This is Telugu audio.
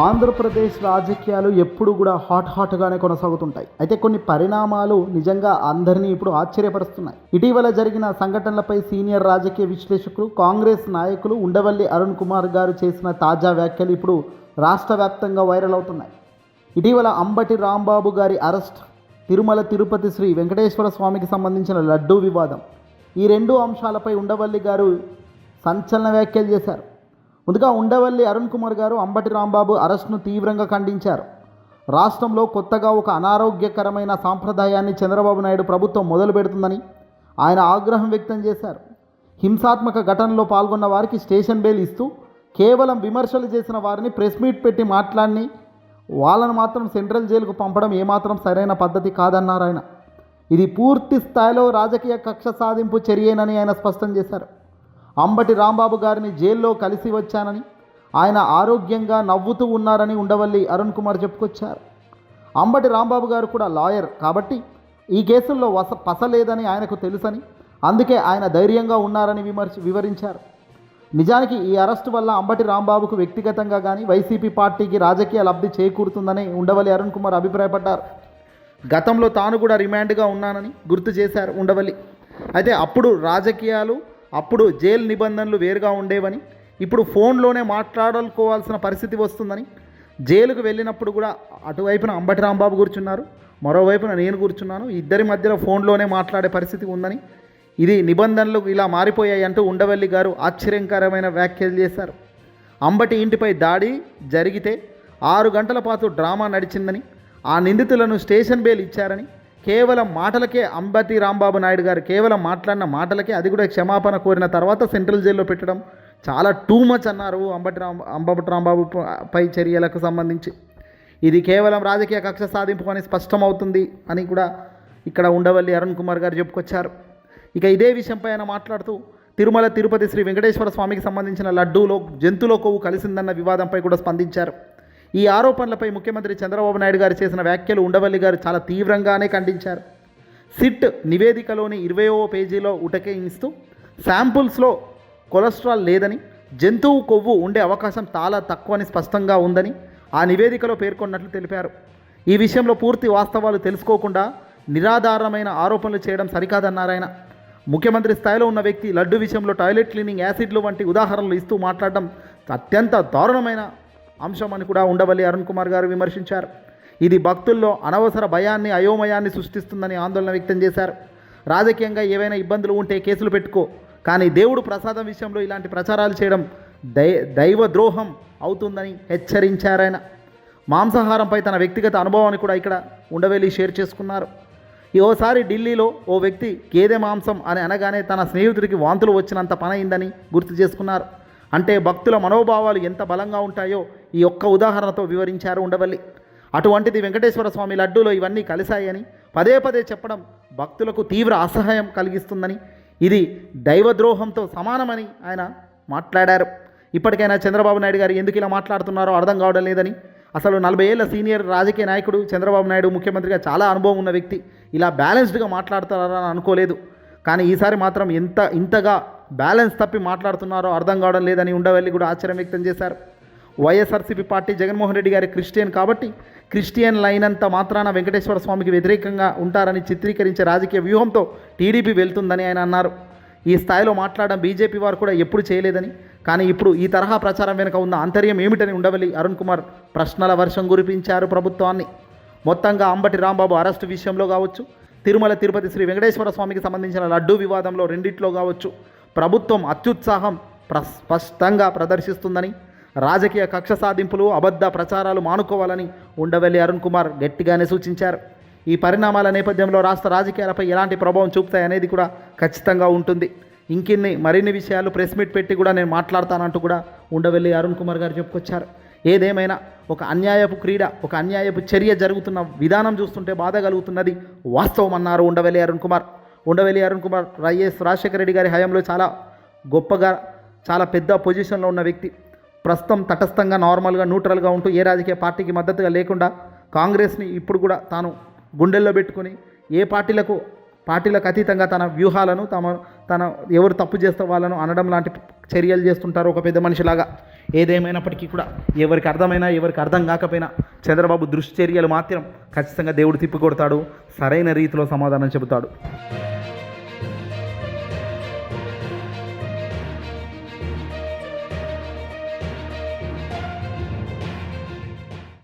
ఆంధ్రప్రదేశ్ రాజకీయాలు ఎప్పుడు కూడా హాట్ హాట్గానే కొనసాగుతుంటాయి. అయితే కొన్ని పరిణామాలు నిజంగా అందరినీ ఇప్పుడు ఆశ్చర్యపరుస్తున్నాయి. ఇటీవల జరిగిన సంఘటనలపై సీనియర్ రాజకీయ విశ్లేషకులు కాంగ్రెస్ నాయకులు ఉండవల్లి అరుణ్ కుమార్ గారు చేసిన తాజా వ్యాఖ్యలు ఇప్పుడు రాష్ట్ర వ్యాప్తంగా వైరల్ అవుతున్నాయి. ఇటీవల అంబటి రాంబాబు గారి అరెస్ట్ తిరుమల తిరుపతి శ్రీ వెంకటేశ్వర స్వామికి సంబంధించిన లడ్డూ వివాదం. ఈ రెండు అంశాలపై ఉండవల్లి గారు సంచలన వ్యాఖ్యలు చేశారు. ముందుగా ఉండవల్లి అరుణ్ కుమార్ గారు అంబటి రాంబాబు అరెస్ట్ను తీవ్రంగా ఖండించారు. రాష్ట్రంలో కొత్తగా ఒక అనారోగ్యకరమైన సాంప్రదాయాన్ని చంద్రబాబు నాయుడు ప్రభుత్వం మొదలు పెడుతుందని ఆయన ఆగ్రహం వ్యక్తం చేశారు. హింసాత్మక ఘటనలో పాల్గొన్న వారికి స్టేషన్ బెయిల్ ఇస్తూ కేవలం విమర్శలు చేసిన వారిని ప్రెస్ మీట్ పెట్టి మాట్లాడి వాళ్ళను మాత్రం సెంట్రల్ జైలుకు పంపడం ఏమాత్రం సరైన పద్ధతి కాదన్నారు ఆయన. ఇది పూర్తి స్థాయిలో రాజకీయ కక్ష సాధింపు చర్యేనని ఆయన స్పష్టం చేశారు. అంబటి రాంబాబు గారిని జైల్లో కలిసి వచ్చానని ఆయన ఆరోగ్యంగా నవ్వుతూ ఉన్నారని ఉండవల్లి అరుణ్ కుమార్ చెప్పుకొచ్చారు. అంబటి రాంబాబు గారు కూడా లాయర్ కాబట్టి ఈ కేసుల్లో వస పసలేదని ఆయనకు తెలుసని అందుకే ఆయన ధైర్యంగా ఉన్నారని విమర్శ వివరించారు. నిజానికి ఈ అరెస్టు వల్ల అంబటి రాంబాబుకు వ్యక్తిగతంగా కానీ వైసీపీ పార్టీకి రాజకీయ లబ్ధి చేకూరుతుందని ఉండవల్లి అరుణ్ కుమార్ అభిప్రాయపడ్డారు. గతంలో తాను కూడా రిమాండ్గా ఉన్నానని గుర్తు చేశారు ఉండవల్లి. అయితే అప్పుడు రాజకీయాలు అప్పుడు జైలు నిబంధనలు వేరుగా ఉండేవని ఇప్పుడు ఫోన్లోనే మాట్లాడుకోవాల్సిన పరిస్థితి వస్తుందని జైలుకు వెళ్ళినప్పుడు కూడా అటువైపున అంబటి రాంబాబు కూర్చున్నారు మరోవైపున నేను కూర్చున్నాను ఇద్దరి మధ్యలో ఫోన్లోనే మాట్లాడే పరిస్థితి ఉందని ఇది నిబంధనలు ఇలా మారిపోయాయి అంటూ ఉండవల్లి గారు ఆశ్చర్యకరమైన వ్యాఖ్యలు చేశారు. అంబటి ఇంటిపై దాడి జరిగితే ఆరు గంటల పాటు డ్రామా నడిచిందని ఆ నిందితులను స్టేషన్ బెయిల్ ఇచ్చారని కేవలం మాటలకే అంబతి రాంబాబు నాయుడు గారు కేవలం మాట్లాడిన మాటలకే అది కూడా క్షమాపణ కోరిన తర్వాత సెంట్రల్ జైల్లో పెట్టడం. చాలా టూ మచ్ అన్నారు అంబటి రాం అంబటి రాంబాబు పై చర్యలకు సంబంధించి. ఇది కేవలం రాజకీయ కక్ష సాధింపు అని స్పష్టమవుతుంది అని కూడా ఇక్కడ ఉండవల్లి అరుణ్ కుమార్ గారు చెప్పుకొచ్చారు. ఇక ఇదే విషయంపై ఆయన మాట్లాడుతూ తిరుమల తిరుపతి శ్రీ వెంకటేశ్వర స్వామికి సంబంధించిన లడ్డూలో జంతువుల కొవ్వు కలిసిందన్న వివాదంపై కూడా స్పందించారు. ఈ ఆరోపణలపై ముఖ్యమంత్రి చంద్రబాబు నాయుడు గారు చేసిన వ్యాఖ్యలు ఉండవల్లి గారు చాలా తీవ్రంగానే ఖండించారు. సిట్ నివేదికలోని ఇరవయో పేజీలో ఉటకేయిస్తూ శాంపుల్స్లో కొలెస్ట్రాల్ లేదని జంతువు కొవ్వు ఉండే అవకాశం చాలా తక్కువని స్పష్టంగా ఉందని ఆ నివేదికలో పేర్కొన్నట్లు తెలిపారు. ఈ విషయంలో పూర్తి వాస్తవాలు తెలుసుకోకుండా నిరాధారమైన ఆరోపణలు చేయడం సరికాదన్నారు ఆయన ముఖ్యమంత్రి స్థాయిలో ఉన్న వ్యక్తి లడ్డు విషయంలో టాయిలెట్ క్లీనింగ్ యాసిడ్లు వంటి ఉదాహరణలు ఇస్తూ మాట్లాడడం అత్యంత దారుణమైన అంశం అని కూడా ఉండవల్లి అరుణ్ కుమార్ గారు విమర్శించారు. ఇది భక్తుల్లో అనవసర భయాన్ని అయోమయాన్ని సృష్టిస్తుందని ఆందోళన వ్యక్తం చేశారు. రాజకీయంగా ఏవైనా ఇబ్బందులు ఉంటే కేసులు పెట్టుకో. కానీ దేవుడు ప్రసాదం విషయంలో ఇలాంటి ప్రచారాలు చేయడం దై దైవ ద్రోహం అవుతుందని హెచ్చరించారాయన మాంసాహారంపై తన వ్యక్తిగత అనుభవాన్ని కూడా ఇక్కడ ఉండవేలి షేర్ చేసుకున్నారు. ఈ ఓసారి ఢిల్లీలో ఓ వ్యక్తి గేదె మాంసం అని అనగానే తన స్నేహితుడికి వాంతులు వచ్చినంత పనైందని గుర్తు చేసుకున్నారు. అంటే భక్తుల మనోభావాలు ఎంత బలంగా ఉంటాయో ఈ ఒక్క ఉదాహరణతో వివరించారు ఉండవల్లి. అటువంటిది వెంకటేశ్వర స్వామి లడ్డూలో ఇవన్నీ కలిశాయని పదే పదే చెప్పడం భక్తులకు తీవ్ర అసహాయం కలిగిస్తుందని ఇది దైవద్రోహంతో సమానమని ఆయన మాట్లాడారు. ఇప్పటికైనా చంద్రబాబు నాయుడు గారు ఎందుకు ఇలా మాట్లాడుతున్నారో అర్థం కావడం లేదని అసలు నలభై ఏళ్ళ సీనియర్ రాజకీయ నాయకుడు చంద్రబాబు నాయుడు ముఖ్యమంత్రిగా చాలా అనుభవం ఉన్న వ్యక్తి ఇలా బ్యాలెన్స్డ్గా మాట్లాడతారని అనుకోలేదు. కానీ ఈసారి మాత్రం ఎంత ఇంతగా బ్యాలెన్స్ తప్పి మాట్లాడుతున్నారో అర్థం కావడం లేదని ఉండవల్లి కూడా ఆశ్చర్యం వ్యక్తం చేశారు. వైఎస్ఆర్సీపీ పార్టీ జగన్మోహన్ రెడ్డి గారి క్రిస్టియన్ కాబట్టి క్రిస్టియన్ లైనంత మాత్రాన వెంకటేశ్వర స్వామికి వ్యతిరేకంగా ఉంటారని చిత్రీకరించే రాజకీయ వ్యూహంతో టీడీపీ వెళ్తుందని ఆయన అన్నారు. ఈ స్థాయిలో మాట్లాడడం బీజేపీ వారు కూడా ఎప్పుడు చేయలేదని కానీ ఇప్పుడు ఈ తరహా ప్రచారం వెనుక ఉన్న అంతర్యం ఏమిటని ఉండవల్లి అరుణ్ కుమార్ ప్రశ్నల వర్షం కురిపించారు ప్రభుత్వాన్ని. మొత్తంగా అంబటి రాంబాబు అరెస్టు విషయంలో కావచ్చు తిరుమల తిరుపతి శ్రీ వెంకటేశ్వర స్వామికి సంబంధించిన లడ్డూ వివాదంలో రెండిట్లో కావచ్చు ప్రభుత్వం అత్యుత్సాహం ప్ర స్పష్టంగా ప్రదర్శిస్తుందని రాజకీయ కక్ష సాధింపులు అబద్ధ ప్రచారాలు మానుకోవాలని ఉండవల్లి అరుణ్ కుమార్ గట్టిగానే సూచించారు. ఈ పరిణామాల నేపథ్యంలో రాష్ట్ర రాజకీయాలపై ఎలాంటి ప్రభావం చూపుతాయనేది కూడా ఖచ్చితంగా ఉంటుంది. ఇంకిన్ని మరిన్ని విషయాలు ప్రెస్ మీట్ పెట్టి కూడా నేను మాట్లాడతానంటూ కూడా ఉండవల్లి అరుణ్ కుమార్ గారు చెప్పుకొచ్చారు. ఏదేమైనా ఒక అన్యాయపు క్రీడ ఒక అన్యాయపు చర్య జరుగుతున్న విధానం చూస్తుంటే బాధ కలుగుతున్నది వాస్తవం అన్నారు ఉండవల్లి అరుణ్ కుమార్. ఉండవల్లి అరుణ్ కుమార్ వైఎస్ రాజశేఖర రెడ్డి గారి హయాంలో చాలా గొప్పగా చాలా పెద్ద పొజిషన్లో ఉన్న వ్యక్తి. ప్రస్తుతం తటస్థంగా నార్మల్గా న్యూట్రల్గా ఉంటూ ఏ రాజకీయ పార్టీకి మద్దతుగా లేకుండా కాంగ్రెస్ని ఇప్పుడు కూడా తాను గుండెల్లో పెట్టుకొని ఏ పార్టీలకు పార్టీలకు అతీతంగా తన వ్యూహాలను తమ తన ఎవరు తప్పు చేస్తే వాళ్ళను అనడం లాంటి చర్యలు చేస్తుంటారు ఒక పెద్ద మనిషిలాగా. ఏదేమైనప్పటికీ కూడా ఎవరికి అర్థమైనా ఎవరికి అర్థం కాకపోయినా చంద్రబాబు దృష్టి చర్యలు మాత్రం ఖచ్చితంగా దేవుడు తిప్పికొడతాడు సరైన రీతిలో సమాధానం చెబుతాడు.